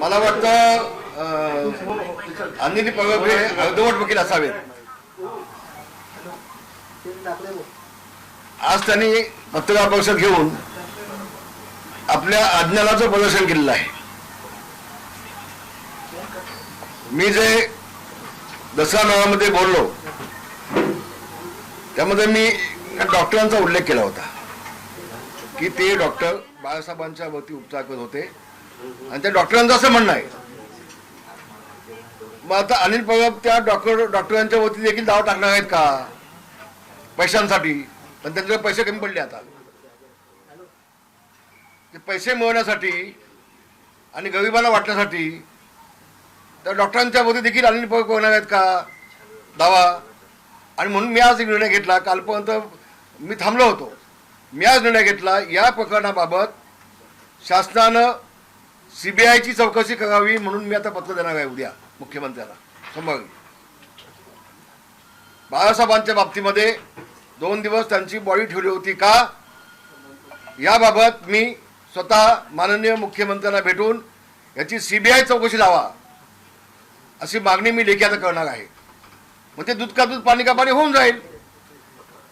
मला वाटतं अं, अनिल पगब अर्धवट वकील असावेत आज त्यांनी पत्रकार परिषद घेऊन आपल्या अज्ञानाचं प्रदर्शन केलेलं आहे. मी जे दसरा मेळामध्ये बोललो त्यामध्ये मी डॉक्टरांचा उल्लेख केला होता की ते डॉक्टर बाळासाहेबांच्या वरती उपचार करत होते. आणि त्या डॉक्टरांचं असं म्हणणं आहे. मग आता अनिल पगब त्या डॉक्टर डॉक्टरांच्या वतीने देखील दावा टाकणार आहेत का? पैशांसाठी. पण त्यांच्याकडे पैसे कमी पडले आता. ते पैसे मिळवण्यासाठी आणि गरिबांना वाटण्यासाठी त्या डॉक्टरांच्या वती देखील अनिल पगब होणार आहेत का? दावा. आणि म्हणून मी आज एक निर्णय घेतला. कालपर्यंत मी थांबलो होतो. मी आज निर्णय घेतला या प्रकरणाबाबत शासनानं सीबीआयची चौकशी करावी म्हणून मी आता पत्र देणार आहे उद्या मुख्यमंत्र्याला. संभाव्य बाळासाहेबांच्या बाबतीमध्ये दोन दिवस त्यांची बॉडी ठेवली होती का? याबाबत मी स्वतः माननीय मुख्यमंत्र्यांना भेटून याची सीबीआय चौकशी लावा अशी मागणी मी लेखी आता करणार आहे. मग ते दूध का दूध पाणी का पाणी होऊन जाईल.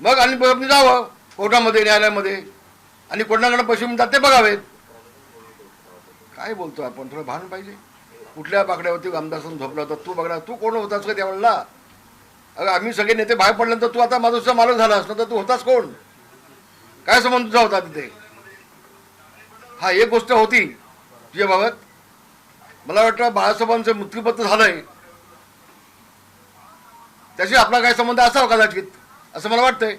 मग आणि जावं कोर्टामध्ये न्यायालयामध्ये. आणि कोणाकडे पैसे मिळतात ते बघावेत. काय बोलतो आपण? थोडं भान पाहिजे. कुठल्या बाकड्यावरती आमदार झोपला होता? तू बघणार तू कोण होतास का त्यावेळेला अगं आम्ही सगळे नेते बाहेर पडल्यानंतर तू आता माझा मालक झाला असतो तर तू होतास कोण? काय संबंध तुझा होता तिथे? हा एक गोष्ट होती तुझ्याबाबत मला वाटतं बाळासाहेबांचं मृत्यूपत्र झालंय. त्याशी आपला काय संबंध असावा कदाचित असं मला वाटतंय.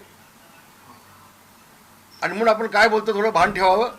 आणि म्हणून आपण काय बोलतो थोडं भान ठेवावं.